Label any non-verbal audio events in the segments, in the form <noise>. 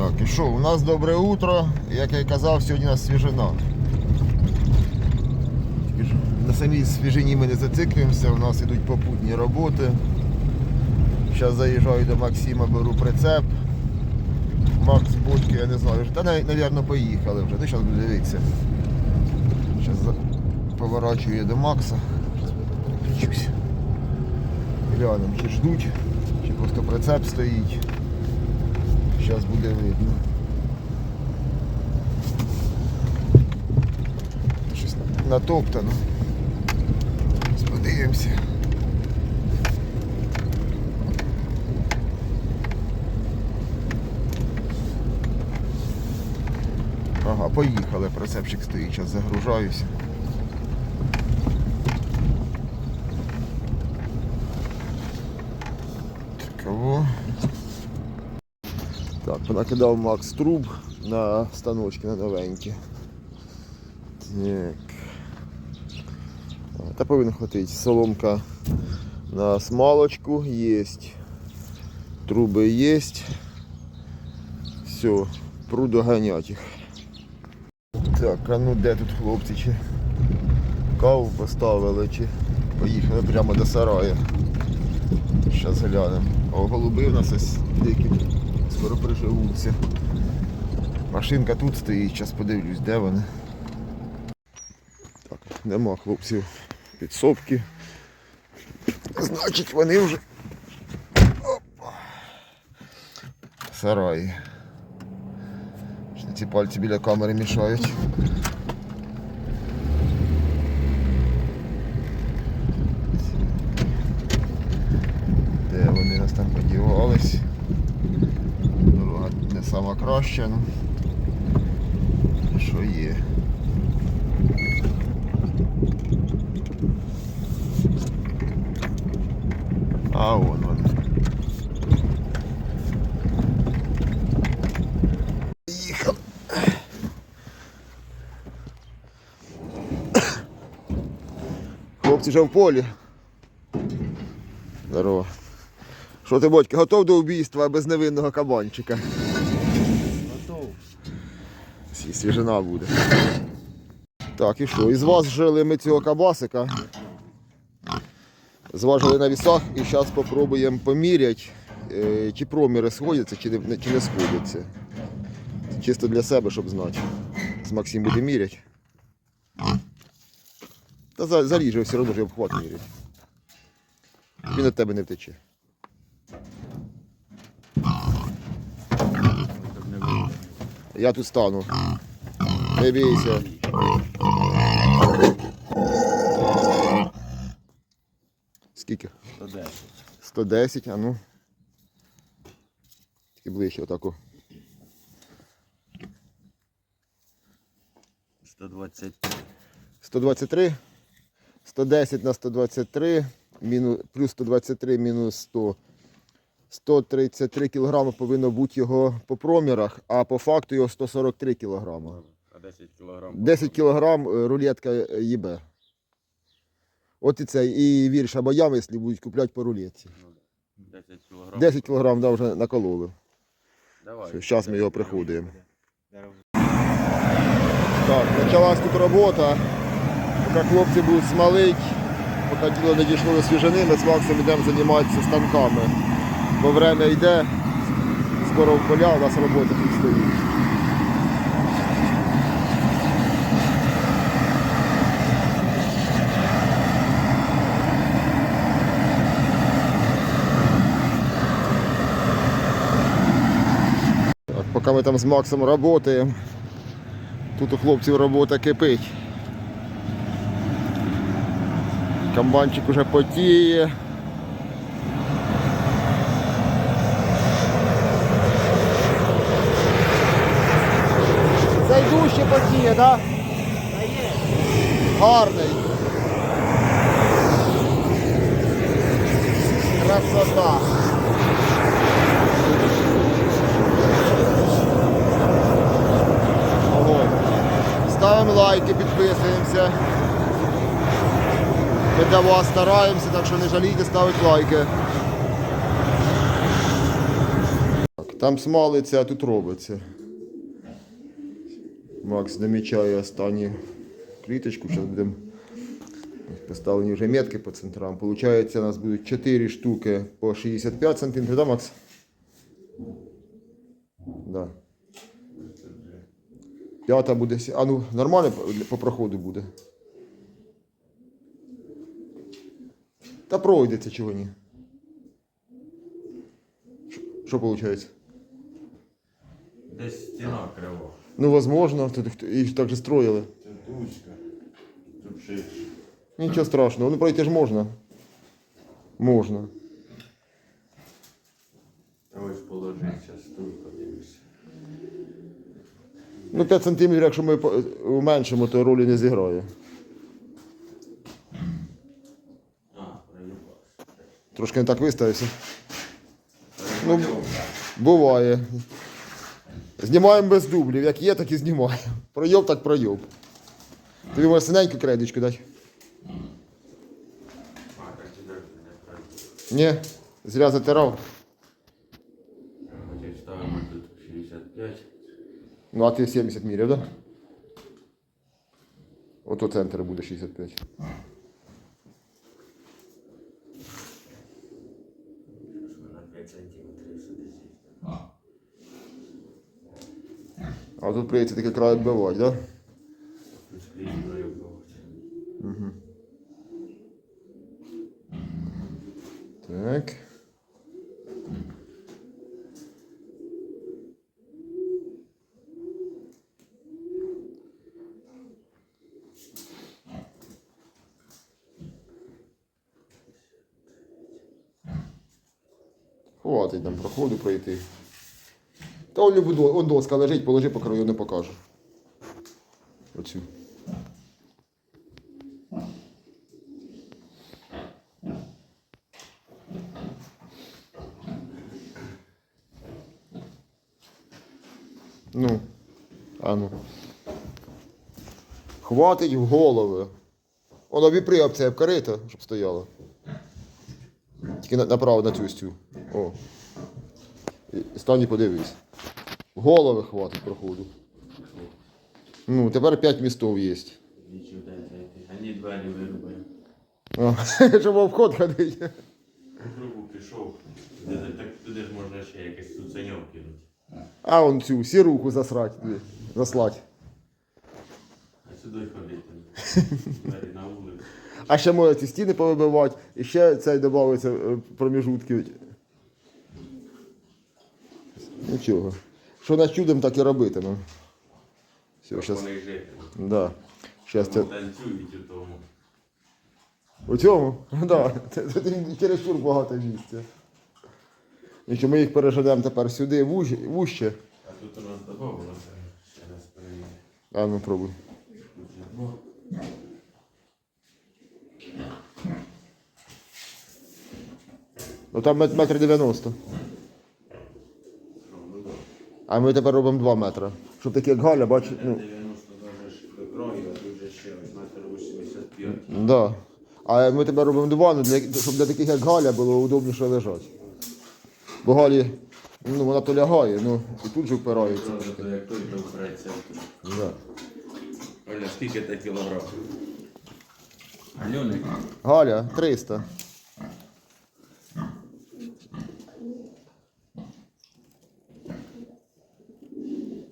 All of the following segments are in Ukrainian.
Так, і що, у нас добре утро, як я і казав, сьогодні у нас свіжина. На самій свіжині ми не зациклюємося, у нас йдуть попутні роботи. Зараз заїжджаю до Максима, беру прицеп. Макс Будьки, я не знаю, та навіть поїхали вже, ти зараз буду дивитися. Зараз поворачую до Макса. Зараз підключусь. Глянемо, чи ждуть, чи просто прицеп стоїть. Зараз буде видно. Щось натоптано. Зараз Подивимося. Ага, поїхали, прицепчик стоїть, зараз загружаюся. Так, понакидав Макс труб на станочки на новенькі. Так. Та повинен хватити. Соломка на смалочку є. Труби є. Все, пру доганять їх. Так, а ну де тут хлопці? Чи каву поставили, чи поїхали прямо до сараю. Зараз глянемо. О, голуби у нас ось дикі скоро приживуться. Машинка тут стоїть, зараз подивлюсь, де вони. Так, нема хлопців підсобки. Значить вони вже. Опа. Сараї. Ці пальці біля камери мішають. Де вони нас там подівались? Сама краща, ну що є. А вон вони. Їхали. Хлопці вже в полі. Здорово. Що ти, батько, готов до вбійства без невинного кабанчика? Сі- Свіжина буде. Так, і що? Із вас жили ми цього кабасика. Зважили на вісах і зараз спробуємо поміряти, е, чи проміри сходяться, чи не, чи не сходяться. Чисто для себе, щоб знати. З Максим буде міряти. Та за- заріже все одно ж обхват міряти. Він від тебе не втече. Щоб не було. Я тут стану. Не бійся. Скільки? 110. 110, а ну. Тільки ближче отаку. 120. 123. 110 на 123, мінус, плюс 123 мінус 100. 133 кг повинно бути його по промірах, а по факту його 143 кг. А 10 кілограм. 10 кг рулетка ЄБ. От і це, і вірш або ями, якщо будуть купляти по рулетці. 10 кілограм. 10 кг да, вже накололи. Давай. Зараз ми його приходимо. Так, почалась тут робота. Поки хлопці будуть смалить, поки діло не дійшло до свіжини, ми з Максом йдемо займатися станками. Бо время йде, скоро в поля, у нас робота тут стоїть. Поки ми там з Максом працюємо, тут у хлопців робота кипить. Камбанчик уже потіє. Цей дужче потіє, так? Гарний. Красота. Ставимо лайки, підписуємося. Ми для вас стараємося, так що не жалійте ставити лайки. Там смалиться, а тут робиться. Макс намічає останню кліточку, зараз будемо поставлені вже метки по центрам. Получається, у нас будуть 4 штуки по 65 см, да, Макс? Да. П'ята буде. А ну, нормально по, проходу буде. Та пройдеться чого ні. Що виходить? Десь стіна крива. Ну, возможно, тут їх так же строїли. Це тучка. Тут ширше. Нічого страшного, ну пройти ж можна. Можна. А ось положиться, стуй, подивишся. Ну, 5 см, якщо ми уменшимо, то ролі не зіграє. А. Трошки не так виставився. Ну, буває. Знімаємо без дублів. Як є, так і знімаємо. Пройоб, так пройоб. Тобі може синеньку кредочку дати? Ні. Зря затирав. Хотів ставимо тут 65. Ну, а ти 70 міряв, так? Да? Ото центр буде 65. На 5 сантиметрів сюди сісти. А тут прийдеться таке край відбивати, так? Да? Так. Хватить нам проходу пройти. Та он, он доска лежить, положи по краю, не покажу. Оцю. Ну, а ну. Хватить в голови. Воно віпри об це об щоб стояло. Тільки на- направо на цю стю. О. І стань подивись. Голови хватить проходу. Ну, тепер 5 містов є. Нічого дай зайти. Двері вирубаємо. <laughs> Щоб обход ходити. По кругу пішов. Так туди ж можна ще якесь цуценьок кинути. А он цю сіруху засрать, туди, заслать. А сюди ходити. <laughs> Двері на вулицю. А ще можна ці стіни повибивати, і ще цей додається е, проміжутки. Нічого. Що нас чудом, так і робитимемо. Все, Щоб щас. Да. Щас це... Танцюють у тому. У цьому? Да. Це, це, це чересчур багато місця. Нічого, ми їх переженемо тепер сюди, вуще. вуще. А тут у нас додавалося. Ще раз перевіримо. А ну пробуй. Два. Ну там метр дев'яносто. А ми тепер робимо 2 метри. Щоб такі як Галя, бачиш, ну. 90 даже краю, а тут же ще метр 85. Да. А ми тепер робимо два, ну, для, щоб для таких як Галя було удобніше лежати. Бо Галі, ну вона то лягає, ну і тут же впирається. Правда, то як той. Да. Оля, скільки ти кілограм? Альоник? Галя, 300.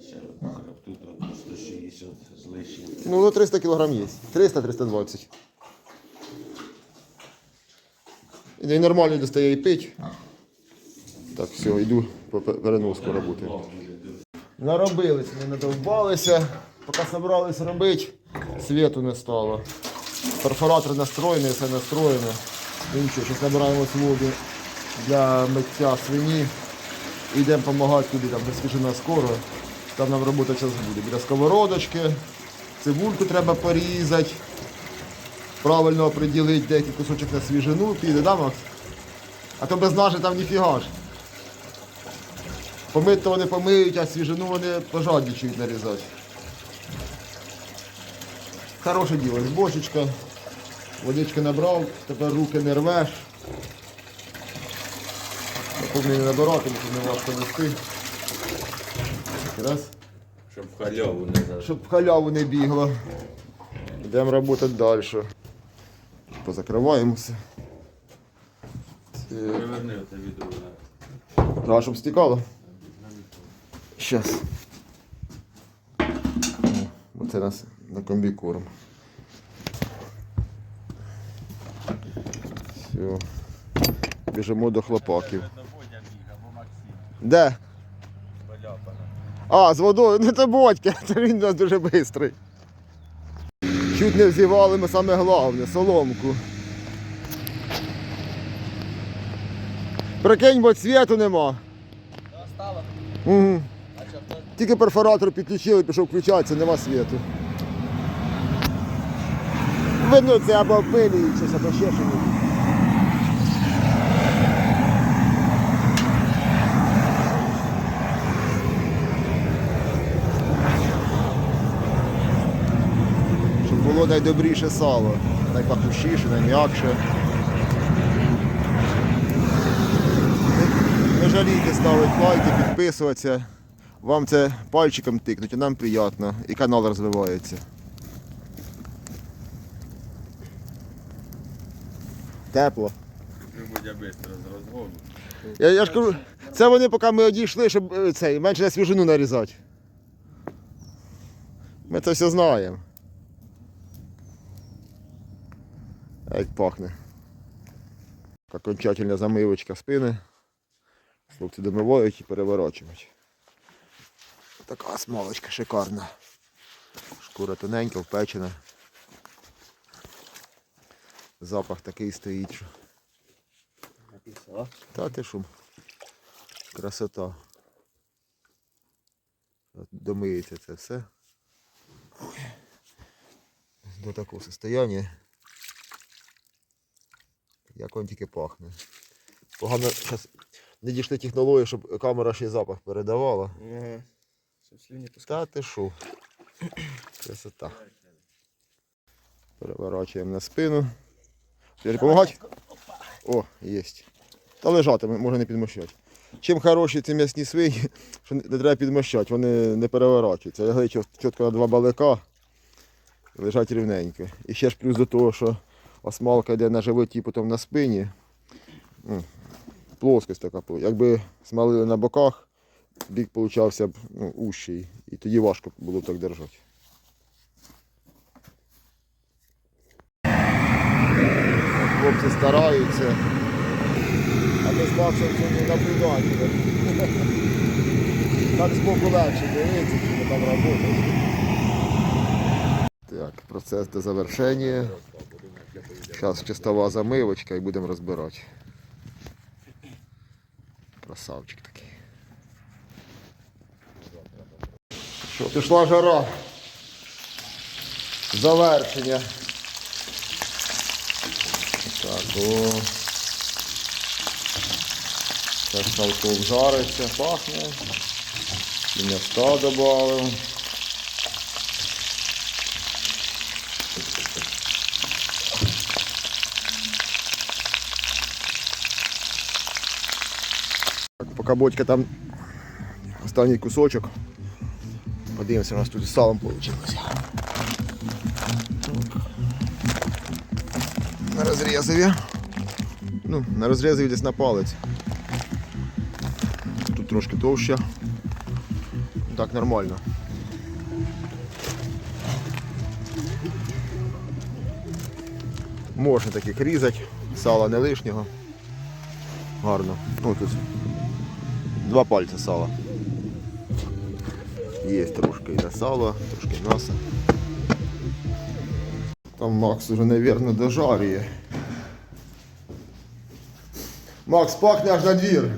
Ще тут от 160 з лишнім. Ну, ну 300 кілограм є. 300-320. І нормально достає і пить. Так, все, йду по пе- переноску роботи. Наробились, не надовбалися. Поки зібрались робити, світу не стало. Перфоратор настроєний, все настроєне. Ну нічого, зараз набираємо воду для миття свині. Йдемо допомагати туди, там свіжина скоро. Там нам робота зараз буде. Біля сковородочки, цибульку треба порізати. Правильно оприділити деякий кусочок на свіжину, піде, да, Макс? А то без ножа там ніфіга ж. Помити то вони помиють, а свіжину вони пожадничають нарізати. Хороше діло, бочечка. Водички набрав, тепер руки не рвеш. Повний не набирати, не важко нести. Раз. Щоб в халяву не за. Щоб в халяву не бігло. Йдемо працювати далі. Позакриваємося. Так. Переверни оце відро. А, щоб стікало? Щас. Оце нас на комбікорм. Все. Біжимо до хлопаків. Де? А, з водою, не це Бодька, це <laughs> він у нас дуже швидкий. Чуть не взівали ми саме головне, соломку. Прикинь, бо світу нема. Угу. Тільки перфоратор підключили, пішов включатися, нема світу. Видно, це або пилі, щось або ще щось. Щоб було найдобріше сало, найпахущіше, найм'якше. Не жалійте ставити лайки, підписуватися. Вам це пальчиком тикнуть, а нам приємно. І канал розвивається. Тепло. Я, я ж кажу, це вони поки ми одійшли, щоб е, цей, менше свіжину нарізати. Ми це все знаємо. А Як пахне. Окончательна замивочка спини. Хлопці домивають і переворачують. Така смолочка шикарна. Шкура тоненька, впечена. Запах такий стоїть. що та ти шум. Красота. Домиється це все. До такого состояння. Як він тільки пахне. Погано зараз не дійшли технології, щоб камера ще й запах передавала. Ага. Та ти шо. Красота. Переворачуємо на спину. Допомагати? О, є. Та лежатиме, можна не підмощати. Чим хороші ці м'ясні свині, <laughs> що не треба підмощати, вони не переворачуються. Лягли чіт- чітко на два балика, лежать рівненько. І ще ж плюс до того, що осмалка йде на животі, потім на спині. Плоскость така. Якби смалили на боках, бік получався б ну, ущий. І тоді важко було так держати. Хлопці стараються. А ми з Максом сьогодні наблюдати. <laughs> Так збоку легше дивитися, чи там працюють. Так, процес до завершення. Зараз чистова замивочка і будемо розбирати. Красавчик такий. Що, пішла жара. Завершення. Так, о. Це салко обжариться, пахне. І м'яска додав. Бодька там останній кусочок. Подивимося, у нас тут з салом вийшло. На розрізові. Ну, на розрізові десь на палець. Тут трошки товще. Так, нормально. Можна таких різати, сала не лишнього. Гарно. О, тут два пальці сала. Є трошки і на сало, трошки м'яса. Там Макс уже, наверное, дожарює. Макс, пахне аж на двір.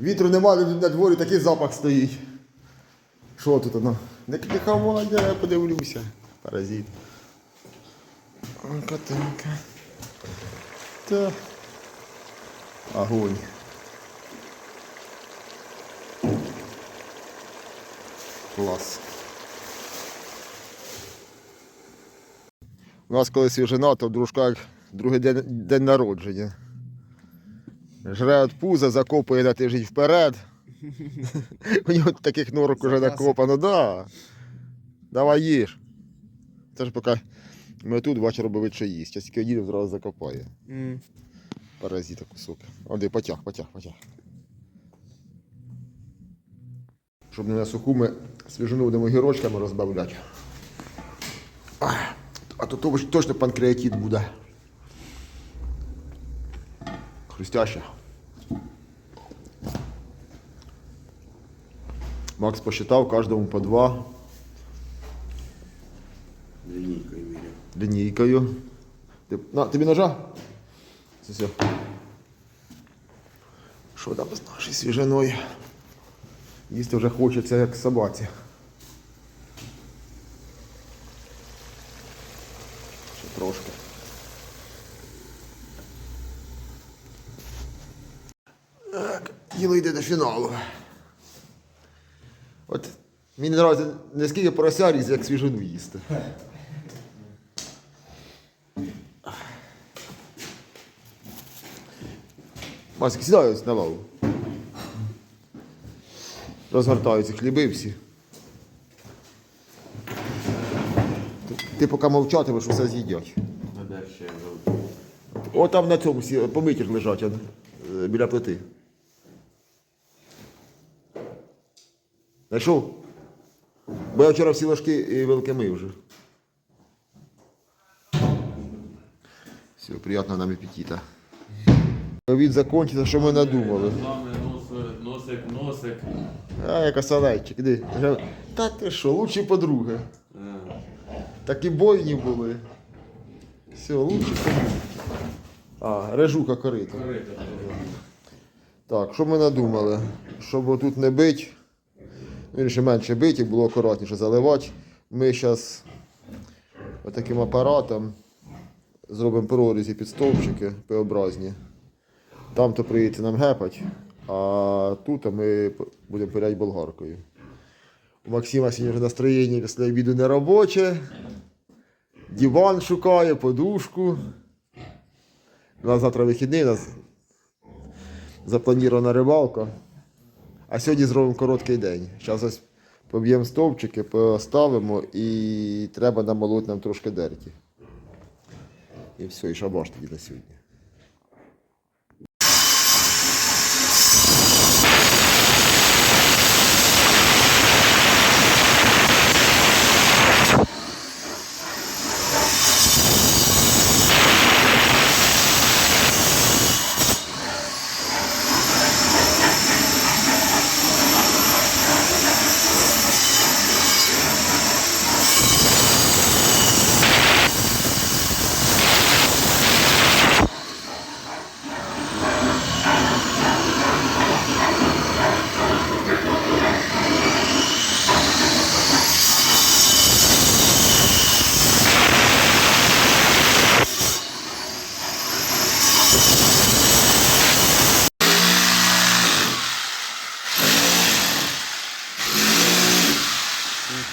Вітру немає на дворі, такий запах стоїть. Що тут воно? Не хавай, я подивлюся. Паразит. Котенька. Та. Огонь. Клас. У нас коли свіжина, то в дружках другий день, день народження. Жре від пуза, закопує на тиждень вперед. У нього таких норок уже накопано, да. Давай їж. Це ж поки ми тут бачу робить, що їсть. Час тільки їдемо, зразу закопає. М. Паразита кусок. Оди, потяг, потяг, потяг. Щоб не на суху ми свіжину будемо гірочками розбавляти. А то то точно панкреатит буде. Хрустяще. Макс посчитав кожному по два Лінійкою міряв. лінійкою. Ти, на, тобі ножа? Все. Що там з нашою свіжиною? Їсти вже хочеться, як собаці. Ще трошки. Так, діло йде до фіналу. От мені подобається не скільки порося різ, як свіжину їсти. Масик, сідай ось на лаву. Розгортаються хліби всі. Ти, поки мовчатимеш, усе з'їдять. О, там на цьому всі помиті лежать е, біля плити. Знайшов? Бо я вчора всі ложки і вилки мив вже. Все, приятного нам аппетита. Обід закінчиться, що ми надумали. Носик, носик. А, яка салайчик, іди. Та ти що, лучші подруги. Е, Такі бойні були. Все, лучші подруги. А, режуха корито. корито. Так, що ми надумали? Щоб тут не бити, ну, ще менше бити, і було акуратніше заливати. Ми зараз таким апаратом зробимо прорізі під стовпчики П-образні. Там то прийдеться нам гепать, а тут ми будемо пиляти болгаркою. У Максима сьогодні вже настроєння після обіду не робоче. Диван шукає, подушку. У нас завтра вихідний, у нас запланована рибалка. А сьогодні зробимо короткий день. Зараз ось поб'ємо стовпчики, поставимо і треба намолоти нам трошки дерті. І все, і шабаш тоді на сьогодні.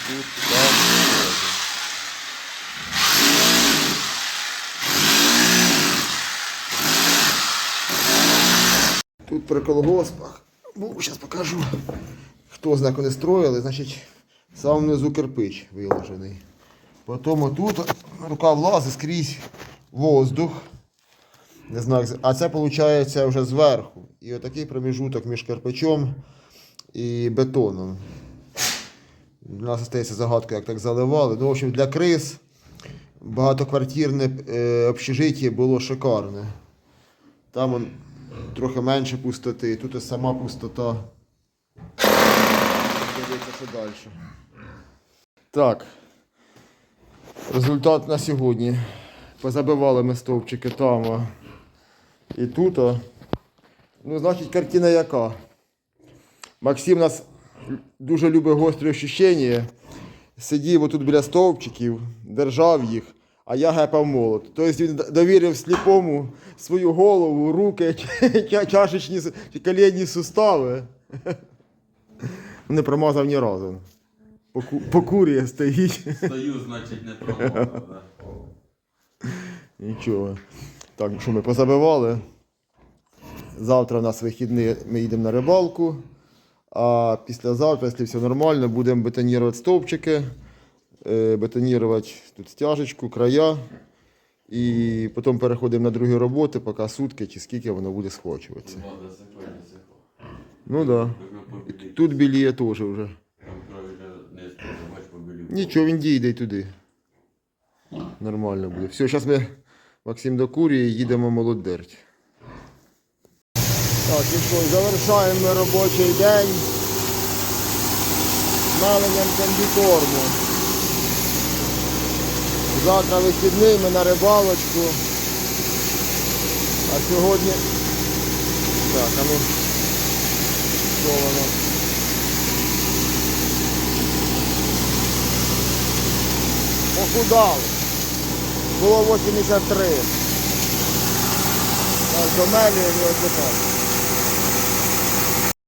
Тут, тут, там. При колгоспах. Ну, зараз покажу. Хто знаку не строїли, значить, сам внизу кирпич виложений. Потім тут рука влазить скрізь воздух. Не знаю, а це виходить вже зверху. І отакий проміжуток між кирпичом і бетоном. У нас стається загадка, як так заливали. Ну, в общем, для крис багатоквартирне е, общежиття було шикарне. Там он, трохи менше пустоти, тут і сама пустота. Дивіться, що далі. Так. Результат на сьогодні. Позабивали ми стовпчики там. І тут. Ну, значить, картина яка? Максим нас дуже любить гострі ощущення. Сидів отут біля стовпчиків, держав їх, а я гепав молот. Тобто він довірив сліпому свою голову, руки, <laughs> чашечні колінні сустави. Не промазав ні разу. Поку- Покурює стоїть. Стою, значить, не промовив. да. Нічого. Так, що ми позабивали. Завтра у нас вихідний, ми їдемо на рибалку. А післязавтра, якщо все нормально, будемо бетонувати стовпчики, бетонувати тут стяжечку, края. І потім переходимо на другі роботи, поки сутки чи скільки воно буде сихо. Ну так. Да. Тут біліє теж вже. Нічого, він дійде й туди. Нормально буде. Все, зараз ми Максим докурює і їдемо молодерть. Так, і що, завершаємо робочий день меленням комбікорму. Завтра вихідний ми на рибалочку. А сьогодні. Так, а ну. Що воно? Похудали. Було 83. Так, домелюємо і отдихаємо.